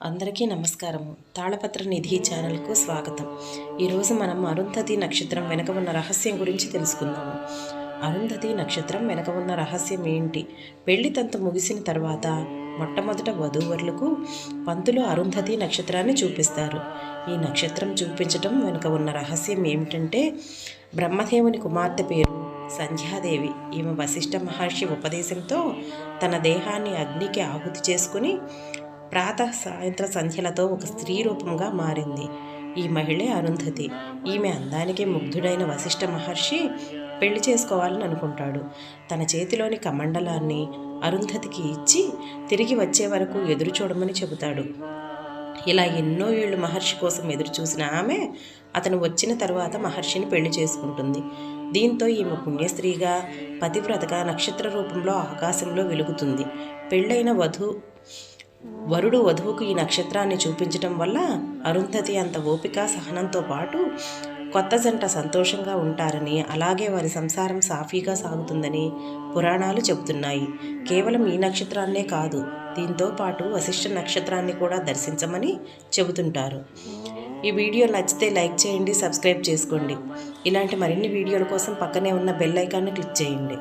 అందరికీ నమస్కారము తాళపత్ర నిధి ఛానల్కు స్వాగతం. ఈరోజు మనం అరుంధతి నక్షత్రం వెనుక ఉన్న రహస్యం గురించి తెలుసుకుందాము. అరుంధతి నక్షత్రం వెనక ఉన్న రహస్యం ఏంటి? పెళ్ళి తంతు ముగిసిన తర్వాత మొట్టమొదట వధూవరులకు పంతులు అరుంధతి నక్షత్రాన్ని చూపిస్తారు. ఈ నక్షత్రం చూపించటం వెనుక ఉన్న రహస్యం ఏమిటంటే బ్రహ్మదేవుని కుమార్తె పేరు సంధ్యాదేవి. ఈమె వశిష్ఠ మహర్షి ఉపదేశంతో తన దేహాన్ని అగ్నికి ఆహుతి చేసుకుని ప్రాతః సాయంత్ర సంధ్యలతో ఒక స్త్రీ రూపంగా మారింది. ఈ మహిళే అరుంధతి. ఈమె అందానికి ముగ్ధుడైన వశిష్ఠ మహర్షి పెళ్ళి చేసుకోవాలని అనుకుంటాడు. తన చేతిలోని కమండలాన్ని అరుంధతికి ఇచ్చి తిరిగి వచ్చే వరకు ఎదురు చూడమని చెబుతాడు. ఇలా ఎన్నో ఏళ్ళు మహర్షి కోసం ఎదురు చూసిన ఆమె అతను వచ్చిన తర్వాత మహర్షిని పెళ్ళి చేసుకుంటుంది. దీంతో ఈమె పుణ్యస్త్రీగా పతివ్రతగా నక్షత్ర రూపంలో ఆకాశంలో వెలుగుతుంది. పెళ్ళైన వధు వరుడు వధువుకు ఈ నక్షత్రాన్ని చూపించటం వల్ల అరుంధతి అంత ఓపిక సహనంతో పాటు కొత్త జంట సంతోషంగా ఉంటారని అలాగే వారి సంసారం సాఫీగా సాగుతుందని పురాణాలు చెబుతున్నాయి. కేవలం ఈ నక్షత్రాన్నే కాదు దీంతో పాటు వశిష్ఠ నక్షత్రాన్ని కూడా దర్శించమని చెబుతుంటారు. ఈ వీడియో నచ్చితే లైక్ చేయండి సబ్స్క్రైబ్ చేసుకోండి. ఇలాంటి మరిన్ని వీడియోల కోసం పక్కనే ఉన్న బెల్ ఐకాన్ని క్లిక్ చేయండి.